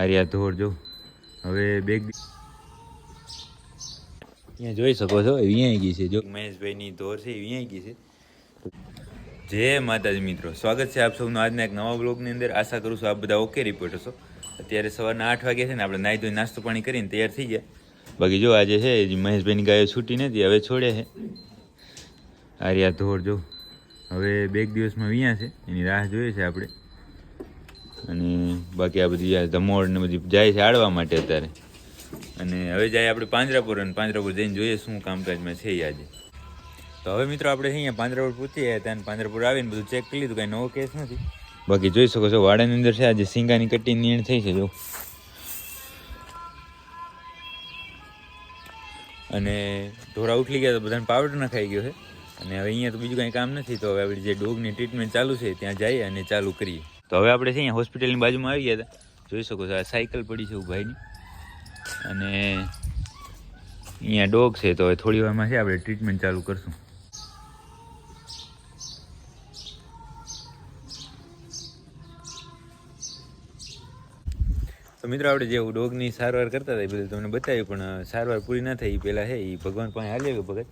આર્યા ધોર જો. હવે બેગ અહીંયા જોઈ શકો છો અહીંયા ગઈ છે. જો મહેશભાઈની ધોર છે અહીંયા ગઈ છે. જય માતાજી મિત્રો. સ્વાગત છે આપ સૌનું આજના એક નવા બ્લોગની અંદર. આશા કરું છું આપ બધા ઓકે રિપોર્ટ હશો. અત્યારે સવારના આઠ વાગ્યા છે ને આપણે નાહી ધોઈ નાસ્તો પાણી કરીને તૈયાર થઈ ગયા. બાકી જો આજે છે મહેશભાઈની ગાયો છૂટી નથી હવે છોડે છે. આર્યા ધોર જો. હવે બે દિવસમાં વિયા છે. એની રાહ જોઈએ છે આપણે. અને બાકી આ બધી ધમોડ ને બધી જાય છે આડવા માટે અત્યારે. અને હવે જાય આપણે પાંજરાપુર અને પાંજરાપુર જઈને જોઈએ શું કામકાજમાં છે આજે. તો હવે મિત્રો આપણે અહીંયા પાંજરાપુર પહોંચી ગયા ત્યાં પાંજરાપુર આવીને બધું ચેક કરી લીધું, કાંઈ નવો કેસ નથી. બાકી જોઈ શકો છો વાડાની અંદર છે, આજે સિંગાની કટ્ટી નીણ થઈ છે જો અને ઢોરા ઉઠલી ગયા તો બધાને પાવડર નખાઈ ગયો છે. અને હવે અહીંયા તો બીજું કાંઈ કામ નથી, તો હવે આપણી જે ડોગની ટ્રીટમેન્ટ ચાલુ છે, ત્યાં જઈએ અને ચાલુ કરીએ. તો હવે આપણે છે અહીંયા હોસ્પિટલની બાજુમાં આવી ગયા હતા જોઈ શકો છો આ સાયકલ પડી છે ભાઈની અને અહીંયા ડોગ છે તો હવે થોડી વારમાં છે આપણે ટ્રીટમેન્ટ ચાલુ કરશું. તો મિત્રો આપણે જે ડોગની સારવાર કરતા હતા એ બધું તમને બતાવ્યું, પણ સારવાર પૂરી ના થઈ. એ પહેલાં છે એ ભગવાન પાસે હાલ્યો ભગત.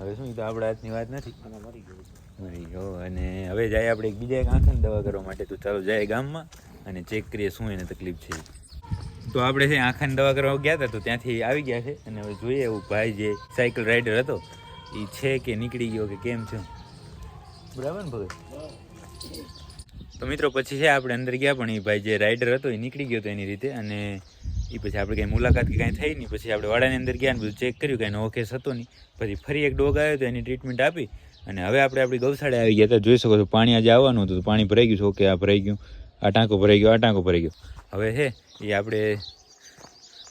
હવે શું તો આપણા હાથની વાત નથી. મરી ગયો અને હવે જાય આપણે એક બીજા એક આંખની દવા કરવા માટે. તો ચાલો જાય ગામમાં અને ચેક કરીએ શું એને તકલીફ છે. તો આપણે છે આંખાની દવા કરવા ગયા હતા તો ત્યાંથી આવી ગયા છે. અને હવે જોઈએ એવું ભાઈ જે સાયકલ રાઇડર હતો એ છે કે નીકળી ગયો કે કેમ છે? બરાબર ને ભગત? તો મિત્રો પછી છે આપણે અંદર ગયા, પણ એ ભાઈ જે રાઇડર હતો એ નીકળી ગયો હતો એની રીતે. અને એ પછી આપણે કંઈ મુલાકાત કે કાંઈ થઈ નહીં. પછી આપણે વાડાની અંદર ગયા ને બધું ચેક કર્યું, કાંઈ નવો કેસ હતો નહીં. પછી ફરી એક ડોગ આવ્યો તો એની ટ્રીટમેન્ટ આપી. અને હવે આપણે આપણી ગૌશાળે આવી ગયા હતા. જોઈ શકો છો, પાણી આજે આવવાનું હતું. પાણી ભરાઈ ગયું ઓકે, આ ભરાઈ ગયું. આ ટાંકો ભરાઈ ગયો, આ ટાંકો ભરાઈ ગયો. હવે છે, એ આપણે,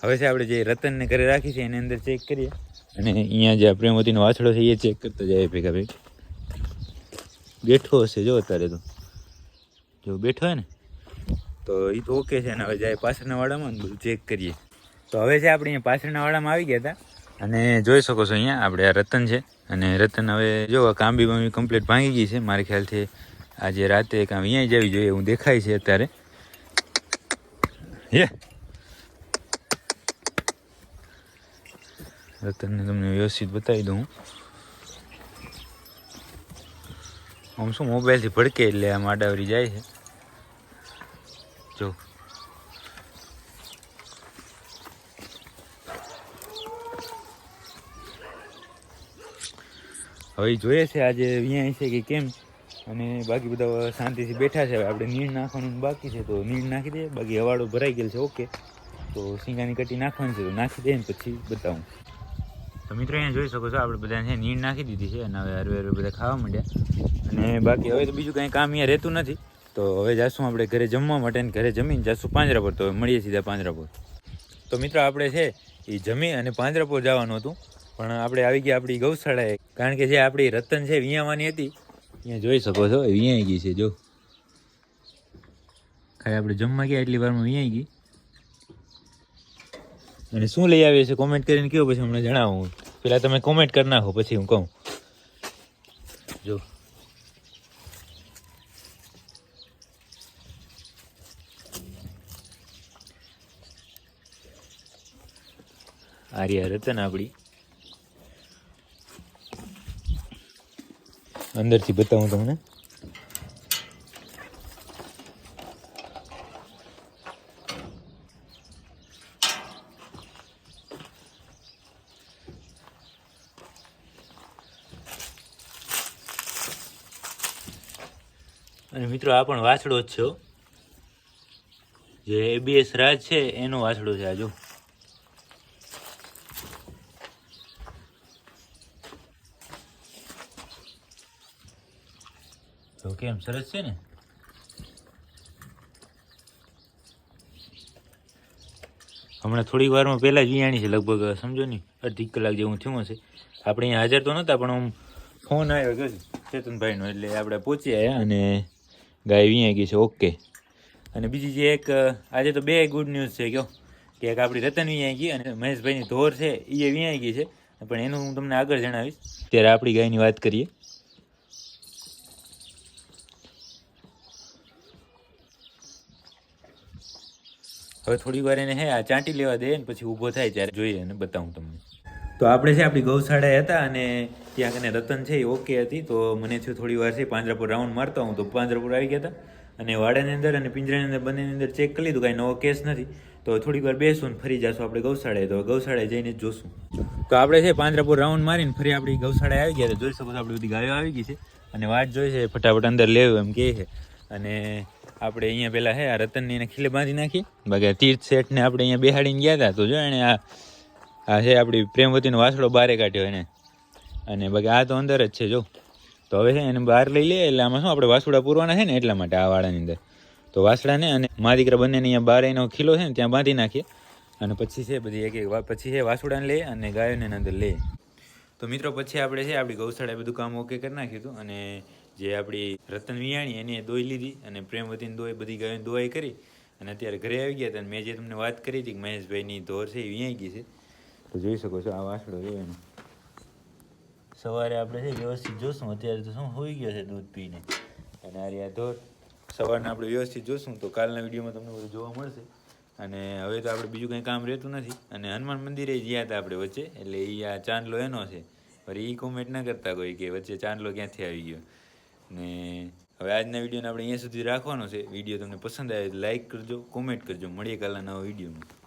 હવે છે આપણે જે રતનને ઘરે રાખી છે, એની અંદર ચેક કરીએ. અને અહીંયા જે પ્રેમવતીનો વાછડો છે, એ ચેક કરતા જાય ભેગા ભાઈ બેઠો હશે જો અત્યારે તો. જો બેઠો હોય ને, તો એ તો ઓકે છે. ને હવે જાય પાછળના વાડામાં ને બધું ચેક કરીએ. તો હવે છે આપણે અહીંયા પાછળના વાડામાં આવી ગયા હતા. અને જોઈ શકો છો અહીંયા, આપણે આ રતન છે. અને રતન હવે જો કાંબી બાંબી કમ્પ્લીટ ભાંગી ગઈ છે. મારા ખ્યાલથી આજે રાતે કાં અહીંયા જવી જોઈએ, એવું દેખાય છે અત્યારે. હે? રતનને તમને વ્યવસ્થિત બતાવી દઉં. આમ શું મોબાઈલથી ભડકે એટલે આ આડાવરી જાય છે જો હવે જોઈએ છે આજે અહીંયા છે કે કેમ? અને બાકી બધા શાંતિથી બેઠા છે. હવે આપણે નીણ નાખવાનું બાકી છે, તો નીર નાખી દઈએ બાકી હવાડો ભરાઈ ગયેલ છે, ઓકે. તો સિંગાની કટી નાખવાની છે, તો નાખી દઈએ ને પછી બતાવું. તો મિત્રો અહીંયા જોઈ શકો છો, આપણે બધાને છે નીર નાખી દીધી છે અને હવે હરવે હરવે બધા ખાવા માંડ્યા. અને બાકી હવે તો બીજું કાંઈ કામ અહીંયા રહેતું નથી. તો હવે જાશું આપણે ઘરે જમવા માટે ઘરે જમીને, જાશું પાંજરાપોર તો મળીએ સીધા પાંજરાપોર તો મિત્રો આપણે છે એ જમી અને પાંજરાપોર જવાનું હતું. પણ આપણે આવી ગયા આપણી ગૌશાળાએ. કારણ કે જે આપણી રતન છે વિયાવાની હતી. અહીંયા જોઈ શકો છો વિયાઈ ગઈ છે, જો. ખાલી આપણે જમવા ગયા એટલી વારમાં વિયાઈ ગઈ. અને શું લઈ આવીએ છે કોમેન્ટ કરીને કહો પછી હમણાં જણાવું પહેલાં તમે કોમેન્ટ કરી નાખો, પછી હું કહું. જો. આર્યા રતન આપણી. અંદરથી બતાવું તમને અને મિત્રો, આ પણ વાછડો જ છે. જે એબીએસ રાજ છે, એનો વાછડો છે આ તો કેમ? સરસ છે ને? હમણાં થોડીક વારમાં પહેલાં જ વિયાણી છે, લગભગ સમજો ને? અડધી કલાક જેવું થયું હશે. આપણે અહીંયા હાજર તો નહોતા, પણ આમ ફોન આવ્યો ગયો ચેતનભાઈનો. એટલે આપણે પહોંચી આવ્યા અને ગાય વિયાઈ ગઈ છે, ઓકે. અને બીજી જે એક આજે તો બે ગુડ ન્યૂઝ છે કહો કે એક આપણી રતન વિયાઈ ગઈ અને મહેશભાઈની ધોર છે એ વિયાઈ ગઈ છે. પણ એનું હું તમને આગળ જણાવીશ. ત્યારે આપણી ગાયની વાત કરીએ. હવે થોડી વાર એને, હે, આ ચાંટી લેવા દે ને પછી ઊભો થાય ત્યારે જોઈએ અને બતાવું તમને. તો આપણે છે, આપણી ગૌશાળાએ હતા અને ત્યાં કને રતન છે, એ ઓકે હતી. તો મને થયું થોડી વાર છે, પાંજરાપુર રાઉન્ડ મારતો હું તો પાંજરાપુર આવી ગયા હતા. અને વાડાની અંદર અને પિંજરાની અંદર બંનેની અંદર ચેક કરી લીધું કાંઈ નવો કેસ નથી. તો થોડીક વાર બેસું ને ફરી જશું આપણે ગૌશાળાએ. તો ગૌશાળાએ જઈને જોશું. તો આપણે છે, પાંજરાપુર રાઉન્ડ મારીને ફરી આપણી ગૌશાળાએ આવી ગયા તો જોઈ શકો છો, આપણી બધી ગાયો આવી ગઈ છે. અને વાટ જોઈ છે, ફટાફટ અંદર લેવું એમ કહે છે. અને આપણે અહીંયા પેલા હે, આ રતનની એને ખીલે બાંધી નાખી. બાકી તીર્થ શેઠને આપણે અહીંયા બેહાડીને ગયા હતા તો જો એને આ આ છે આપણી પ્રેમવતીનો વાસડો બારે કાઢ્યો એને. અને બાકી આ તો અંદર જ છે જો. તો હવે છે એને બહાર લઈ લે, એટલે આમાં શું આપણે વાસુડા પૂરવાના છે ને એટલા માટે આ વાળાની અંદર. તો વાસડાને અને મા દીકરા બંનેને અહીંયા બાર એનો ખીલો છે ને ત્યાં બાંધી નાખીએ. અને પછી છે બધી એક એક પછી છે વાસુડાને લે અને ગાયોને અંદર લે. તો મિત્રો, પછી આપણે છે આપણી ગૌશાળાએ બધું કામ ઓકે કરી નાખ્યું હતું અને જે આપણી રતન વિયાણી એને દોઈ લીધી અને પ્રેમવતીની દોઈ, બધી ગાયોની દોવાઈ કરી અને અત્યારે ઘરે આવી ગયા હતા અને મેં જે તમને વાત કરી હતી કે મહેશભાઈની ધોર છે એ વિયાઈ ગઈ છે. તો જોઈ શકો છો આ વાસડો જો એનો. સવારે આપણે છે વ્યવસ્થિત જોશું, અત્યારે તો શું હોઈ ગયો છે દૂધ પીને. અને આ રહ્યા ધોર. સવારના આપણે વ્યવસ્થિત જોશું તો કાલના વિડીયોમાં તમને બધું જોવા મળશે. અને હવે તો આપણે બીજું કંઈ કામ રહેતું નથી. અને હનુમાન મંદિરે ગયા હતા આપણે વચ્ચે, એટલે એ આ ચાંદલો એનો છે. પર એ કોમેન્ટ ના કરતા કોઈ કે વચ્ચે ચાંદલો ક્યાંથી આવી ગયો? ને હવે આજના વિડીયોને આપણે અહીંયા સુધી રાખવાનો છે. વીડિયો તમને પસંદ આવે લાઇક કરજો કોમેન્ટ કરજો. મળીએ કાલના નવા વિડીયોમાં.